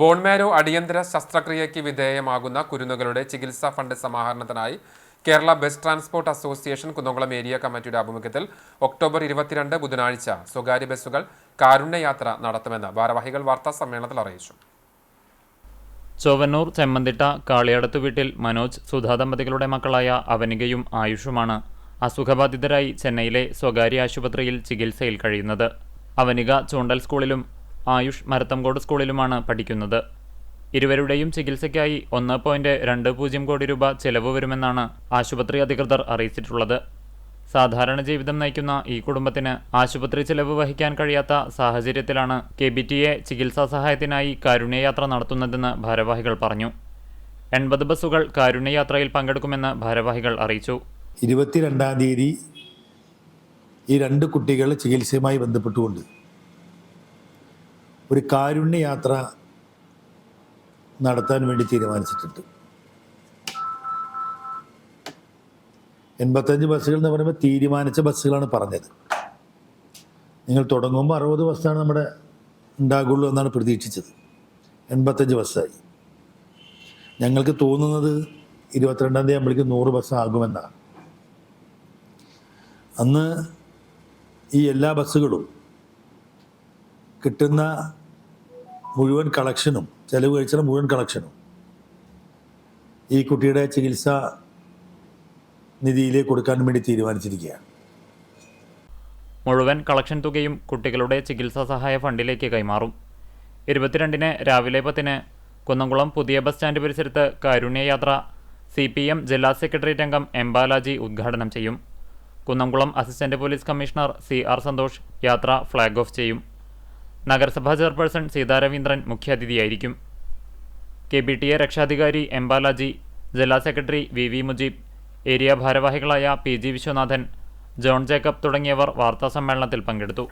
Bone marrow അടിയന്തര ശസ്ത്രക്രിയയ്ക്ക് വിധേയമാകുന്ന കുരുന്നുകളുടെ ചികിത്സാ fund സമാഹരണത്തിനായി Kerala bus transport association Kunnamkulam area കമ്മിറ്റിയുടെ ആഭിമുഖ്യത്തിൽ ഒക്ടോബർ ഇരുപത്തിരണ്ട് ബുധനാഴ്ച സ്വകാര്യ ബസ്സുകൾ കാരുണ്യയാത്ര നടത്തുമെന്ന് ഭാരവാഹികൾ വാർത്താ സമ്മേളനത്തിൽ അറിയിച്ചു. ചൊവ്വന്നൂർ ചെമ്മന്തിട്ട കാളിയടത്തു വീട്ടിൽ മനോജ് സുധാ ദമ്പതികളുടെ മക്കളായ അവനികയും ആയുഷുമാണ്. അസുഖബാധിതരായി ചെന്നൈയിലെ സ്വകാര്യ ആശുപത്രിയിൽ ചികിത്സയിൽ കഴിയുന്നത്. അവനിക ചൂണ്ടൽ സ്കൂളിലും ആയുഷ് മരത്തംകോട് സ്കൂളിലുമാണ് പഠിക്കുന്നത്. ഇരുവരുടെയും ചികിത്സയ്ക്കായി ഒന്ന് പോയിന്റ് രണ്ട് പൂജ്യം കോടി രൂപ ചെലവ് വരുമെന്നാണ് ആശുപത്രി അധികൃതർ അറിയിച്ചിട്ടുള്ളത്. സാധാരണ ജീവിതം നയിക്കുന്ന ഈ കുടുംബത്തിന് ആശുപത്രി ചെലവ് വഹിക്കാൻ കഴിയാത്ത സാഹചര്യത്തിലാണ് കെ ബി ടി എ ചികിത്സാ സഹായത്തിനായി കാരുണ്യയാത്ര നടത്തുന്നതെന്ന് ഭാരവാഹികൾ പറഞ്ഞു. എൺപത് ബസ്സുകൾ കാരുണ്യയാത്രയിൽ പങ്കെടുക്കുമെന്ന് ഭാരവാഹികൾ അറിയിച്ചു. ഇരുപത്തിരണ്ടാം തീയതി ഈ രണ്ട് കുട്ടികൾ ചികിത്സയുമായി ബന്ധപ്പെട്ടുകൊണ്ട് ഒരു കാരുണ്യയാത്ര നടത്താൻ വേണ്ടി തീരുമാനിച്ചിട്ടുണ്ട്. എൺപത്തഞ്ച് ബസ്സുകൾ എന്ന് പറയുമ്പോൾ തീരുമാനിച്ച ബസ്സുകളാണ് പറഞ്ഞത്. നിങ്ങൾ തുടങ്ങുമ്പോൾ അറുപത് ബസ്സാണ് നമ്മുടെ ഉണ്ടാകുള്ളൂ എന്നാണ് പ്രതീക്ഷിച്ചത്. എൺപത്തഞ്ച് ബസ്സായി. ഞങ്ങൾക്ക് തോന്നുന്നത് ഇരുപത്തിരണ്ടാം തീയതി ആകുമ്പോഴേക്കും നൂറ് ബസ് ആകുമെന്നാണ്. അന്ന് ഈ എല്ലാ ബസ്സുകളും കിട്ടുന്ന മുഴുവൻ കളക്ഷനും ചെലവ് കഴിച്ചാൽ മുഴുവൻ കളക്ഷനും. ഈ കുട്ടിയുടെ ചികിത്സ നിധിയിലേക്ക് കൊടുക്കാൻ വേണ്ടി തീരുമാനിച്ചിരിക്കുകയാണ്. മുഴുവൻ കളക്ഷൻ തുകയും കുട്ടികളുടെ ചികിത്സാ സഹായ ഫണ്ടിലേക്ക് കൈമാറും. ഇരുപത്തിരണ്ടിന് രാവിലെ പത്തിന് കുന്നംകുളം പുതിയ ബസ് സ്റ്റാൻഡ് പരിസരത്ത് കാരുണ്യയാത്ര സി പി എം ജില്ലാ സെക്രട്ടേറിയറ്റ് അംഗം എം ബാലാജി ഉദ്ഘാടനം ചെയ്യും. Kunnamkulam assistant police commissioner C R Santhosh യാത്ര ഫ്ളാഗ് ഓഫ് ചെയ്യും. നഗരസഭാ ചെയർപേഴ്സൺ സീതാരവീന്ദ്രൻ മുഖ്യാതിഥിയായിരിക്കും. കെ ബി ടി എ രക്ഷാധികാരി എം ബാലാജി ജില്ലാ secretary V V Mujeeb area ഭാരവാഹികളായ P G Viswanathan John Jacob തുടങ്ങിയവർ വാർത്താസമ്മേളനത്തിൽ പങ്കെടുത്തു.